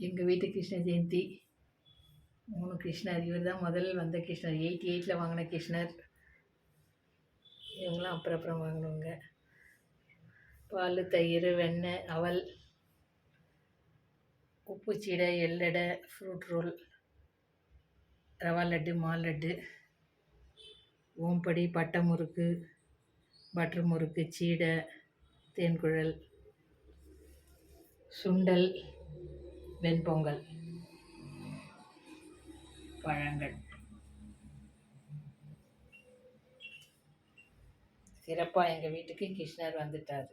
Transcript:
எங்கள் வீட்டு கிருஷ்ண ஜெயந்தி. மூணு கிருஷ்ணர். இவர் தான் முதல் வந்த கிருஷ்ணர். எயிட்டி எயிட்டில் வாங்கின கிருஷ்ணர். இவங்களாம் அப்புறம் அப்புறம் வாங்கினவங்க. பால் தயிர் வெண்ணெய் அவல் உப்பு சீடை எள்ளடை ஃப்ரூட் ரோல் ரவா லட்டு மால் லட்டு ஓம்படி பட்டை முறுக்கு பட்டர் முறுக்கு சீடை தேன்குழல் சுண்டல் வெண்பொங்கல். பழங்கள். சிறப்பாக எங்கள் வீட்டுக்கு கிருஷ்ணர் வந்துட்டார்.